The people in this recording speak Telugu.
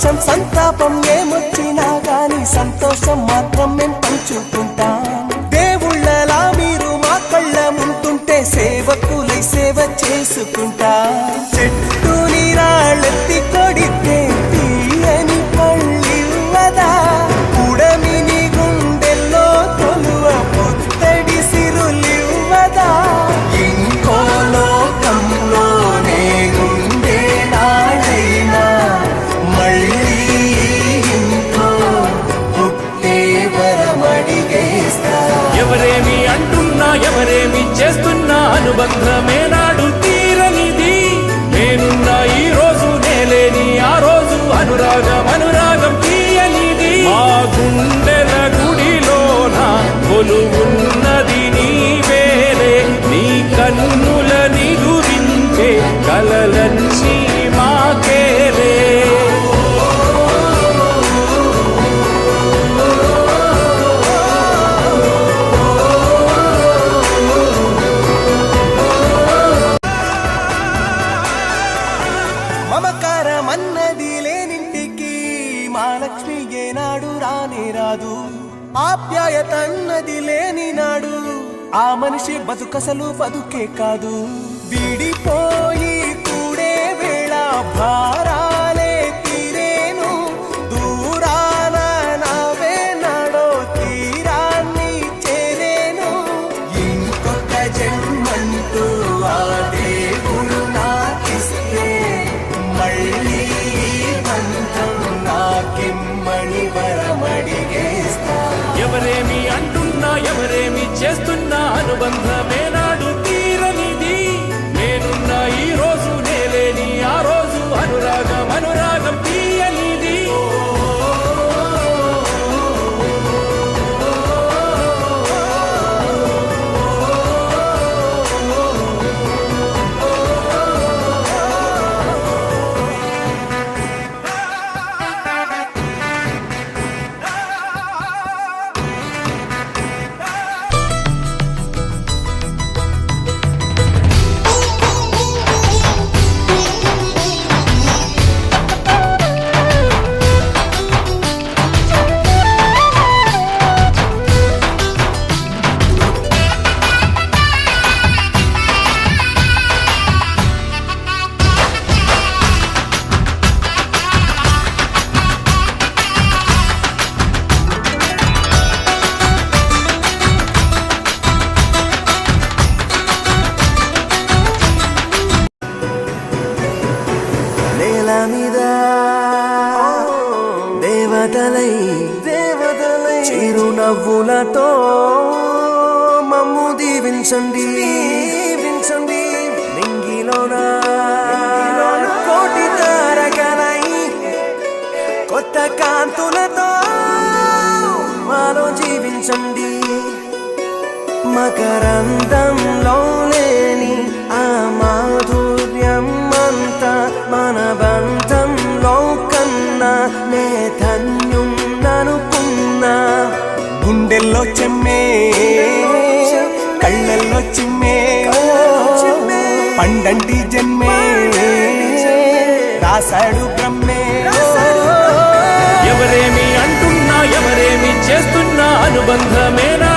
some ఎవరేమి అంటున్నా ఎవరేమి చేస్తున్నా అనుబంధమే నాడు తీరనిది. నేనున్న ఈ రోజు నేలేని ఆ రోజు అనురాగం అనురాగం తీయనిది. మా గుండెల గుడిలోన కొలువున్నది నీ వేలే నీ కన్నుల నిదురించే కలలన్నీ ఆకారమన్నది లేనింటికి మా లక్ష్మి ఏనాడు రానే రాదు. ఆప్యాయతన్నది లేని నాడు ఆ మనిషి బతుకసలు బతుకే కాదు. విడిపోయి కూడే వేళ భారా చేస్తున్నా దేవతలై దేవతలై. చిరునవ్వులతో మమ్ము దీవించండి. దీవించండి. నింగిలోన కోటి తారకలై కొత్త కాంతులతో మాలో జీవించండి. మకరందంలో లేని ఆ మాధుర్యం అంతా మన బంధంలో కన్నా నే అనుకున్నా గుండెల్లో చెమ్మే కళ్ళల్లో చిమ్మే. పండంటి జన్మే రాశాడు బ్రహ్మే. ఎవరేమి అంటున్నా ఎవరేమి చేస్తున్నా అనుబంధమేనా?